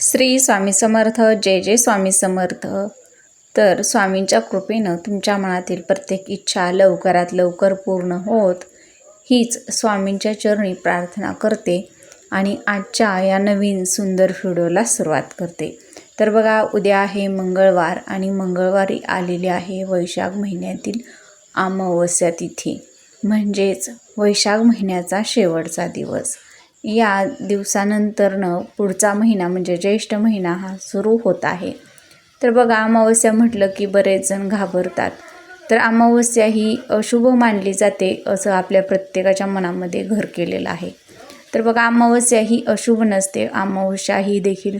श्री स्वामी समर्थ जय जय स्वामी समर्थ. तर स्वामींच्या कृपेनं तुमच्या मनातील प्रत्येक इच्छा लवकरात लवकर पूर्ण होत हीच स्वामींच्या चरणी प्रार्थना करते आणि आजच्या या नवीन सुंदर व्हिडिओला सुरुवात करते. तर बघा उद्या आहे मंगळवार आणि मंगळवारी आलेली आहे वैशाख महिन्यातील अमावस्या तिथी. म्हणजेच वैशाख महिन्याचा शेवटचा दिवस. या दिवसानंतरनं पुढचा महिना म्हणजे ज्येष्ठ महिना हा सुरू होत आहे. तर बघा अमावस्या म्हटलं की बरेच जण घाबरतात. तर अमावस्या ही अशुभ मानली जाते असं आपल्या प्रत्येकाच्या मनामध्ये घर केलेलं आहे. तर बघा अमावस्या ही अशुभ नसते. अमावस्या ही देखील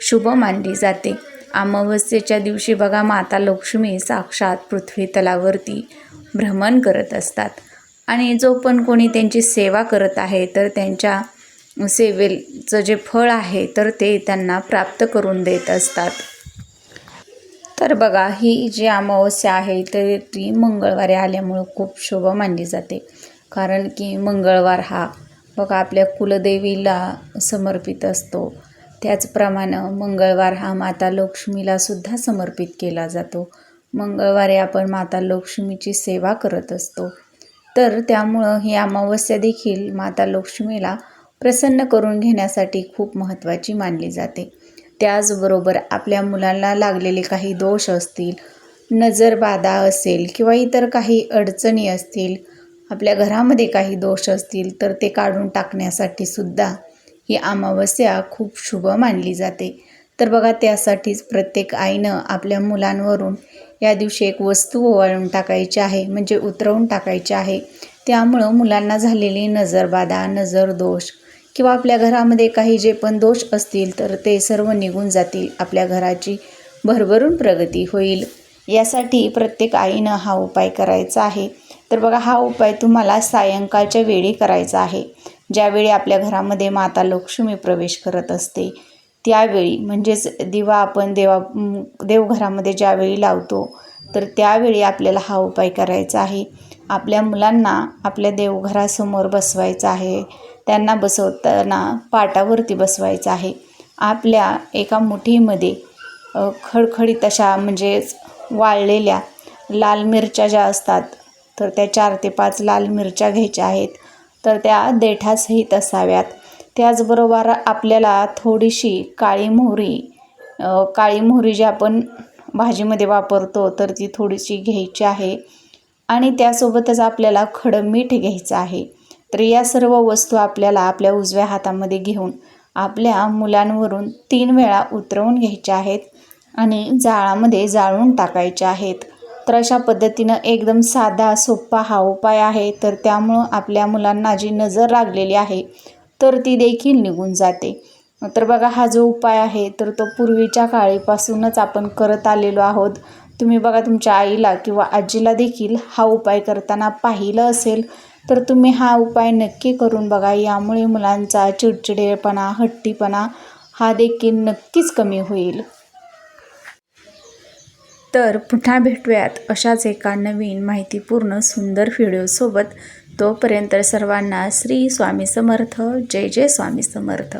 शुभ मानली जाते. अमावस्येच्या दिवशी बघा माता लक्ष्मी साक्षात पृथ्वी तलावरती भ्रमण करत असतात. आणि जो पण कोणी त्यांची सेवा करत आहे तर त्यांच्या सेवेचं जे फळ आहे तर ते त्यांना प्राप्त करून देत असतात. तर बघा ही जी अमावस्या आहे तर ती मंगळवारी आल्यामुळं खूप शुभ मानली जाते. कारण की मंगळवार हा बघा आपल्या कुलदेवीला समर्पित असतो. त्याचप्रमाणे मंगळवार हा माता लक्ष्मीला सुद्धा समर्पित केला जातो. मंगळवारी आपण माता लक्ष्मीची सेवा करत असतो. तर त्यामुळं ही अमावस्या देखील माता लक्ष्मीला प्रसन्न करून घेण्यासाठी खूप महत्त्वाची मानली जाते. त्याचबरोबर आपल्या मुलांना लागलेले काही दोष असतील नजरबाधा असेल किंवा इतर काही अडचणी असतील आपल्या घरामध्ये काही दोष असतील तर ते काढून टाकण्यासाठी सुद्धा ही अमावस्या खूप शुभ मानली जाते. तर बघा त्यासाठीच प्रत्येक आईनं आपल्या मुलांवरून या दिवशी एक वस्तू ओवाळून टाकायची आहे म्हणजे उतरवून टाकायची आहे. त्यामुळं मुलांना झालेली नजरबाधा नजर दोष किंवा आपल्या घरामध्ये काही जे पण दोष असतील तर ते सर्व निघून जातील. आपल्या घराची भरभरून प्रगती होईल. यासाठी प्रत्येक आईनं हा उपाय करायचा आहे. तर बघा हा उपाय तुम्हाला सायंकाळच्या वेळी करायचा आहे. ज्यावेळी आपल्या घरामध्ये माता लक्ष्मी प्रवेश करत असते त्यावेळी म्हणजेच दिवा आपण देवा देवघरामध्ये ज्यावेळी लावतो तर त्यावेळी आपल्याला हा उपाय करायचा आहे. आपल्या मुलांना आपल्या देवघरासमोर बसवायचं आहे. त्यांना बसवताना पाटावरती बसवायचं आहे. आपल्या एका मुठीमध्ये खडखडीत अशा म्हणजेच वाळलेल्या लाल मिरच्या ज्या असतात तर त्या चार ते पाच लाल मिरच्या घ्यायच्या आहेत. तर त्या देठासहित असाव्यात. त्याचबरोबर आपल्याला थोडीशी काळी मोहरी काळी मोहरी जी आपण भाजीमध्ये वापरतो तर ती थोडीशी घ्यायची आहे. आणि त्यासोबतच आपल्याला खडं मीठ घ्यायचं आहे. तर या सर्व वस्तू आपल्याला आपल्या उजव्या हातामध्ये घेऊन आपल्या मुलांवरून तीन वेळा उतरवून घ्यायच्या आहेत आणि जाळामध्ये जाळून टाकायच्या आहेत. तर अशा पद्धतीनं एकदम साधा सोप्पा हा उपाय आहे. तर त्यामुळं आपल्या मुलांना जी नजर लागलेली आहे तर ती देखील निघून जाते. तर बघा हा जो उपाय आहे तर तो पूर्वीच्या काळीपासूनच आपण करत आलेलो आहोत. तुम्ही बघा तुमच्या आईला किंवा आजीला देखील हा उपाय करताना पाहिलं असेल तर तुम्ही हा उपाय नक्की करून बघा. यामुळे मुलांचा चिडचिडेपणा हट्टीपणा हा देखील नक्कीच कमी होईल. तर पुन्हा भेटूयात अशाच एका नवीन माहितीपूर्ण सुंदर व्हिडिओसोबत तोपर्यंत सर्वांना श्री स्वामी समर्थ. जय जय स्वामी समर्थ.